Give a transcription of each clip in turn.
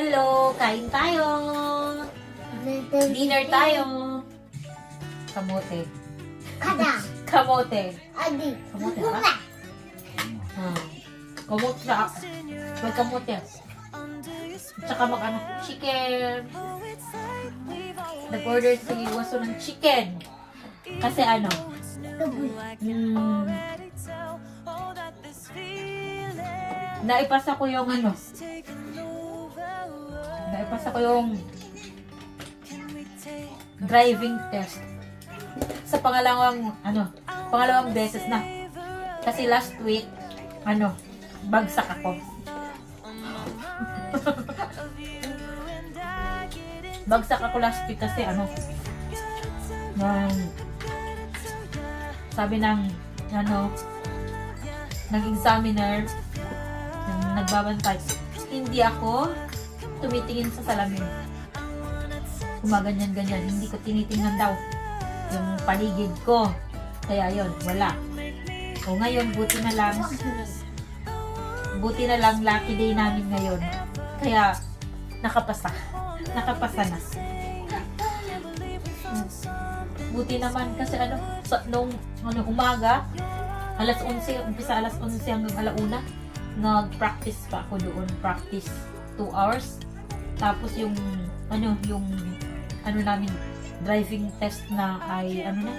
Hello! Kain tayo! Dinner tayo! Kamote. Kada. Kamote. Adi. Kamote ba? Ah. Kamote sa... May kamote. Tsaka mag ano, chicken. Nag-order si Waso ng chicken. Kasi ano, hmm, naipasa ko yung ano, naipasa ko yung driving test sa pangalawang ano, pangalawang beses na. Kasi last week, ano, bagsak ako. bagsak ako last week kasi ano, nang sabi ng ano, ng examiner, ng nagbabantay, hindi ako tumitingin sa salamin. Gumaganyan-ganyan, hindi ko tinitingnan daw yung paligid ko. Kaya yon wala. O ngayon, buti na lang, buti na lang lucky day namin ngayon. Kaya, nakapasa. Nakapasa na. Buti naman kasi ano, sa, nung ano, umaga, alas 11, umpisa alas 11 hanggang alauna, nag-practice pa ako doon. Practice 2 hours. Tapos yung, ano, yung, ano namin, driving test na ay, ano na,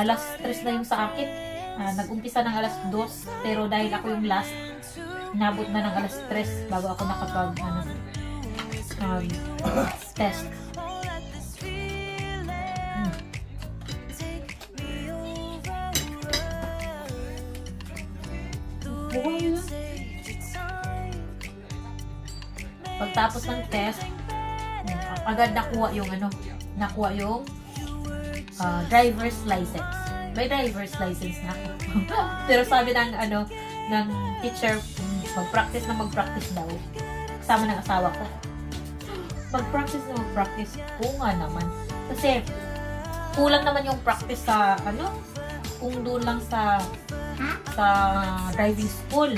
alas 3 na yung sa akin. Ah, nag-umpisa ng alas 2, pero dahil ako yung last, inabot na ng alas 3 bago ako nakapag, ano, um, test. Pagtapos ng test, agad nakuha yung ano, nakuha yung uh, driver's license. May driver's license na ako. Pero sabi ng ano, ng teacher, mag-practice na mag-practice daw. Kasama ng asawa ko. Mag-practice na mag-practice. Oo nga naman. Kasi, kulang naman yung practice sa, ano, kung doon lang sa sa driving school.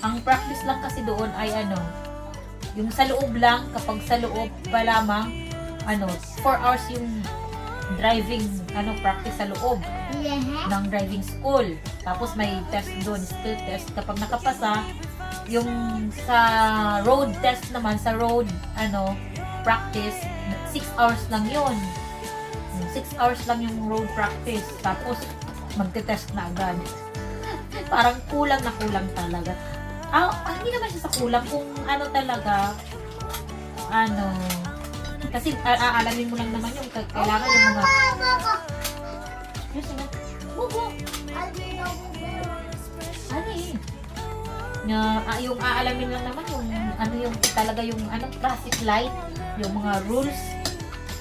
Ang practice lang kasi doon ay ano, yung sa loob lang, kapag sa loob pa lamang, ano, 4 hours yung driving, ano, practice sa loob ng driving school. Tapos may test doon, skill test. Kapag nakapasa, yung sa road test naman, sa road, ano, practice, 6 hours lang yun. 6 hours lang yung road practice. Tapos, magte-test na agad. Parang kulang na kulang talaga. Ah, ah, hindi naman siya sa kulang. Kung ano talaga, ano, kasi ah, aalamin mo lang naman yung ka- kailangan yung mga, yun sila, bubo, ano eh, na, ah, yung aalamin lang naman yung, ano yung talaga yung, ano, traffic light, yung mga rules,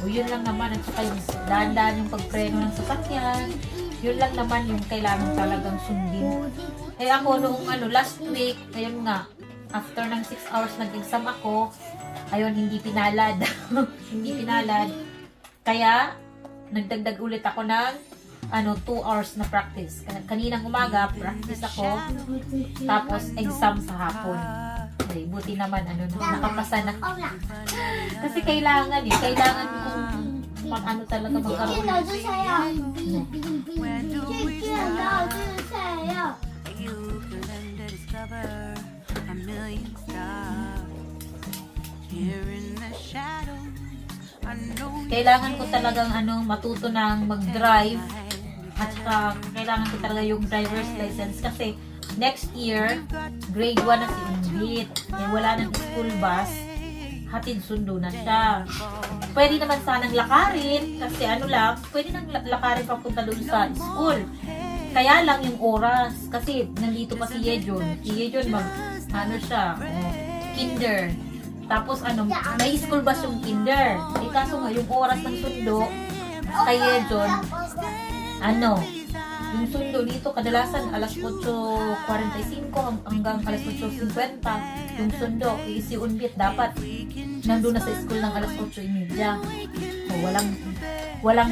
o yun lang naman, at saka yung dahan-dahan yung pagpreno ng sasakyan, yun lang naman yung kailangan talagang sundin. Eh ako noong ano, last week, ayun nga, after ng 6 hours nag-exam ako, ayun, hindi pinalad. hindi pinalad. Kaya, nagdagdag ulit ako ng ano, 2 hours na practice. Kan- Kaninang umaga, practice ako, tapos exam sa hapon. Okay, buti naman, ano, na- nakapasa na. Kasi kailangan eh, kailangan kung pag ano talaga magkaroon. Learn to discover a million stars here in the shadows. I know Kailangan ko talagang ano, matuto ng mag-drive at saka kailangan ko talaga yung driver's license kasi next year, grade 1 na si Umbit. Eh, wala ng school bus. Hatid sundo na siya. Pwede naman sanang lakarin kasi ano lang, pwede nang la- lakarin papunta doon sa school. Kaya lang yung oras kasi nandito pa si Yejon. Si Yejon mag ano siya, oh, kinder. Tapos ano, may school bus yung kinder. Eh kaso nga yung oras ng sundo kay Yejon, ano, yung sundo dito kadalasan alas 8.45 hang- hanggang alas 8.50 yung sundo. Eh, si Unbit dapat nandun na sa school ng alas 8.30. O, walang walang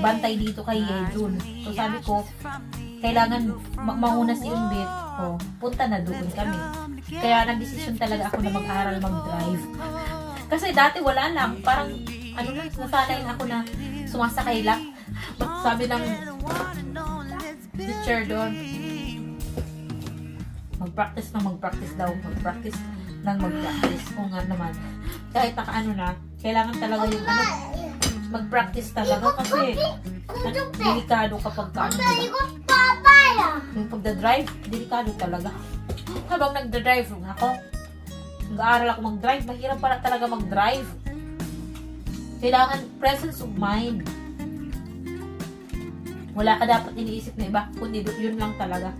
bantay dito kay Yejun. So sabi ko, kailangan ma- mauna si Umbit, oh, punta na doon kami. Kaya nagdesisyon talaga ako na mag-aral mag-drive. Kasi dati wala lang, parang ano lang, nasanay na ako na sumasakay lang. Sabi ng teacher doon, mag-practice na mag-practice daw, mag-practice nang mag-practice. O nga naman, kahit naka ano na, kailangan talaga yung ano, mag-practice talaga kasi delikado kapag ka ano, diba? Yung pagdadrive, delikado talaga. Habang nagdadrive ako, nag-aaral ako mag-drive, mahirap pala talaga mag-drive. Kailangan presence of mind. Wala ka dapat iniisip na iba, kundi yun lang talaga.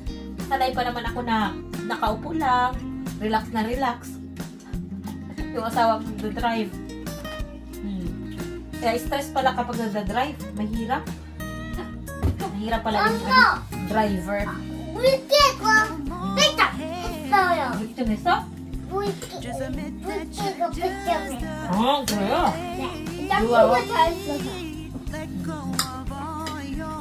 Sanay pa naman ako na nakaupo lang, relax na relax. yung asawa ko nagdadrive. Kaya stress pala kapag nagdadrive, mahirap. Mahirap pala yung ano, driver. Ito na ito? Just admit that you just Oh, kaya. let go of all your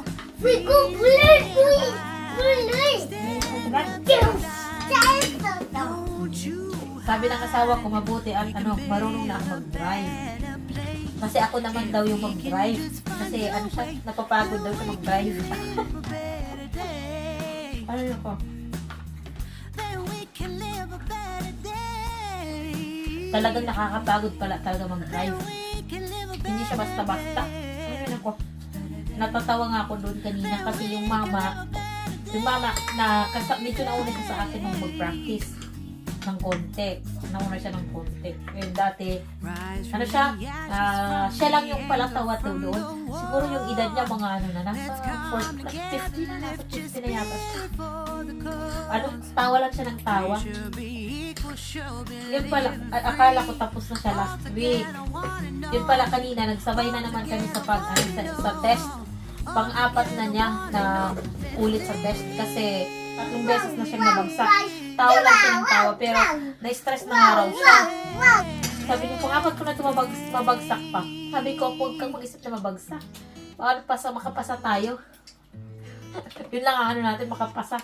don't you Sabi ng asawa ko, mabuti at ano, marunong na ako mag-drive. Kasi ako naman daw yung mag-drive. Kasi ano siya, napapagod daw siya mag-drive. ano ko? Talagang nakakapagod pala talaga mag-drive. Hindi siya basta-basta. Ano yun ako? Natatawa nga ako doon kanina kasi yung mama, yung mama na kasa, medyo nauna siya sa akin nung mag-practice ng konti. Nauna siya ng konti. Eh, dati, ano siya, ah, siya lang yung palang tawa doon. Siguro yung edad niya mga ano na, nasa 40, 50 na, nasa 50 na yata siya. Ano, tawa lang siya ng tawa. Yun pala, akala ko tapos na siya last week. Yun pala kanina, nagsabay na naman kami sa pag, ano, sa, sa test. Pang-apat na niya na ulit sa test kasi tatlong beses na siya nabagsak. Tawa ng tawa pero na-stress na nga raw siya. Sabi niya, pang-apat ko na ito mabag- mabagsak pa. Sabi ko, huwag kang mag-isip na mabagsak. Paano pasa, makapasa tayo? Yun lang ang ano natin, makapasa.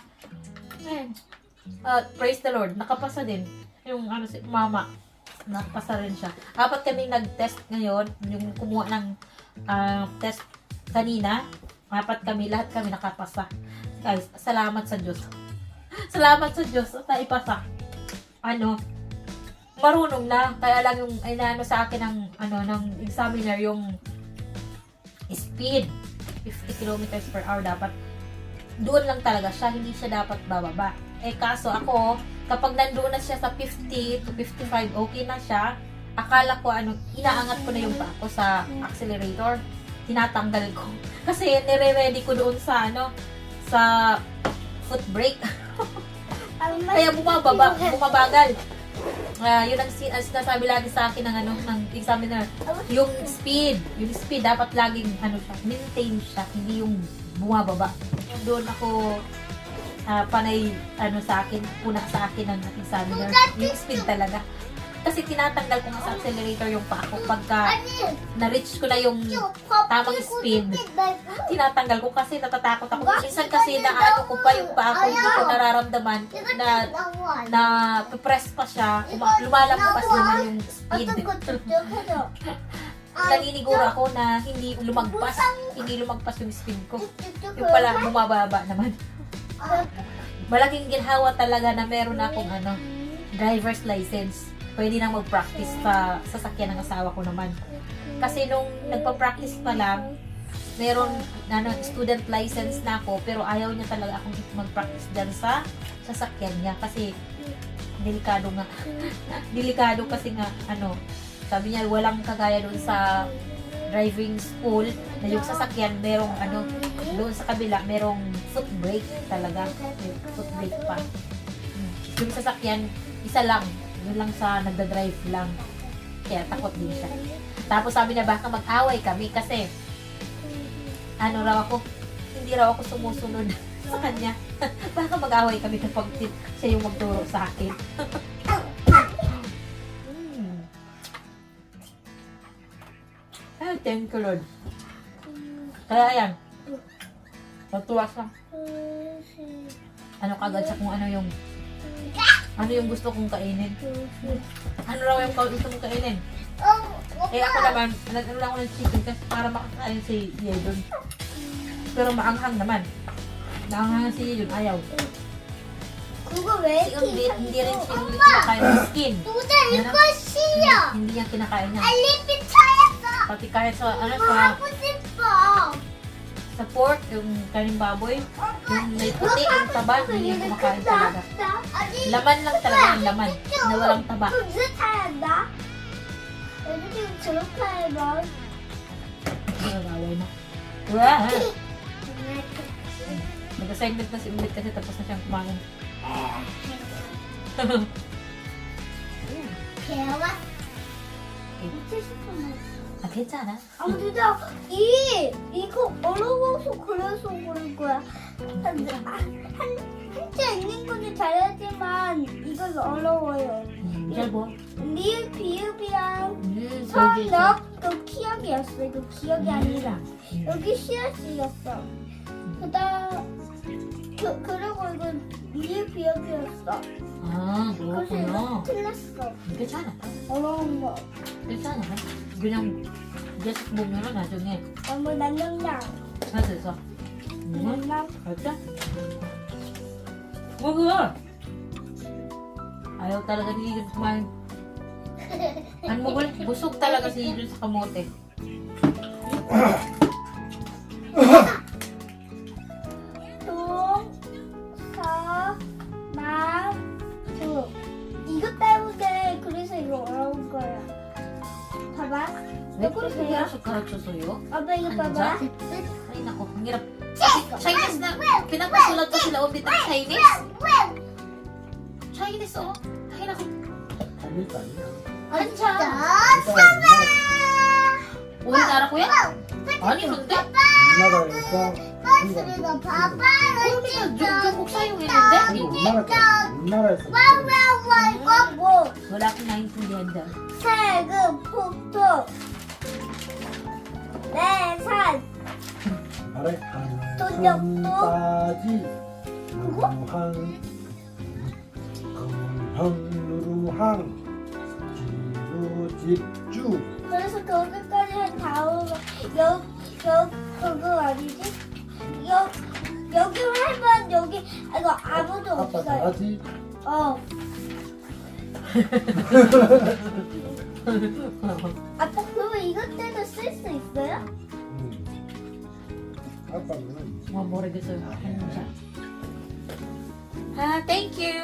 Uh, praise the Lord, nakapasa din. Yung ano si mama, nakapasa rin siya. Apat kami nag-test ngayon, yung kumuha ng ah, test kanina. Apat kami, lahat kami nakapasa. Guys, salamat sa Diyos. Salamat sa Diyos at naipasa. Ano, marunong na. Kaya lang yung, ay naano sa akin ng, ano, ng examiner, yung speed. 50 kilometers per hour dapat. Doon lang talaga siya, hindi siya dapat bababa. Eh kaso ako, kapag nandoon na siya sa 50 to 55, okay na siya. Akala ko ano, inaangat ko na yung pa ko sa accelerator. Tinatanggal ko. Kasi nire-ready ko doon sa ano, sa foot brake. Kaya bumababa, bumabagal. Ah, yun ang, ang sinasabi lagi sa akin ng ano ng examiner. Yung speed, yung speed dapat laging ano siya, maintain siya, hindi yung bumababa. Doon ako ah, panay ano sa akin, una sa akin ng examiner, yung speed talaga. Kasi tinatanggal ko nga sa accelerator yung pa ako pagka na-reach ko na yung tamang speed. Tinatanggal ko kasi natatakot ako. Minsan kasi na ano ko pa yung pa ako, hindi ko nararamdaman na na press pa siya, uma- lumalampas naman yung speed. Naniniguro ako na hindi lumagpas, hindi lumagpas yung speed ko. Yung pala, bumababa naman. Malaking ginhawa talaga na meron akong ano, driver's license. Pwede na mag-practice sa sasakyan ng asawa ko naman. Kasi nung nagpa-practice pa lang, meron ano, student license na ako, pero ayaw niya talaga akong mag-practice dyan sa sasakyan niya. Kasi delikado nga. delikado kasi nga, ano, sabi niya walang kagaya doon sa driving school na yung sasakyan merong ano doon sa kabila merong foot brake talaga foot brake pa Hmm. yung sasakyan isa lang yun lang sa nagda-drive lang kaya takot din siya tapos sabi niya baka mag-away kami kasi ano raw ako hindi raw ako sumusunod sa kanya baka mag-away kami kapag siya yung magturo sa akin Hmm. Ay, thank you Lord. Kaya ayan, natuwa siya. ano kagad sa kung ano yung ano yung gusto kong kainin? Ano raw yung gusto kong kainin? Eh ako naman, nag-ano lang ako ng chicken kasi para makakain si Yedon. Pero maanghang naman. Maanghang si Yedon, ayaw. Si Umbit, hindi rin si Umbit kinakain ng skin. Yan ang- hindi- Hindi niya kinakain niya. Pati kahit sa, ano, sa, sa pork, yung kanin baboy, may puti, yung taba, hindi yung kumakain talaga. Laman lang talaga yung laman, na walang taba. Nagawaway na. Wah! Nag-segment na si Ulit kasi tapos na siyang kumain. Kewas. Kewas. Ah, 괜찮아. 아, 진짜 이 이거 어려워서 그래서 그런 거야. 한, 한, 한자 읽는 거는 잘하지만 이건 어려워요. Michelle po. 리을 비읍이랑 Hmm, 성역 so 그 기억이었어. 이거 기억이 아니라 여기 씨앗이었어. 그다음 그 그리고 이건 리을 비읍이었어. Ah, 그래서 그렇구나. 이거 틀렸어. 괜찮아. 어려운 거. 괜찮아. 그냥 녀석 보면은 나중에 엄마 난 영양. 찾아서 응? 영양. 갈까? 먹어! Ayaw talaga ni Edith kumain. Ano mo ba? Busog talaga si Edith sa kamote. 봐봐. 왜 그렇게 그래요? 일하실 가르쳐서요? 아빠 이거 봐봐. 앉아. Ay, nako, ang hirap. Chinese na. Pinapasulat ko sila ulit ng Chinese. Chinese, oh. Ay, nako. 아닐까 아니야. Acha. Uy, nara ko yan. Ani, hindi. 누나가 그러니까 버스를 너 봐봐. 그러면 중국 사용했는데? 이게? 엄마가 우리나라에서 와와와 이거 뭐? Naintindihan dyan. 세금, 폭토, 내산, 말에 돈역도? 한따지 무한 금형누루항 지루집주 그래서 거기까지 한 다음 여, 여 그거 아니지? 여 여기 아, 이거 아무도 아빠 없어요. 잘하지? 어. 아빠 그러면 이것 때도 쓸 수 있어요? 응. 아빠는 Mga moregasol. Ano siya? Ah, thank you!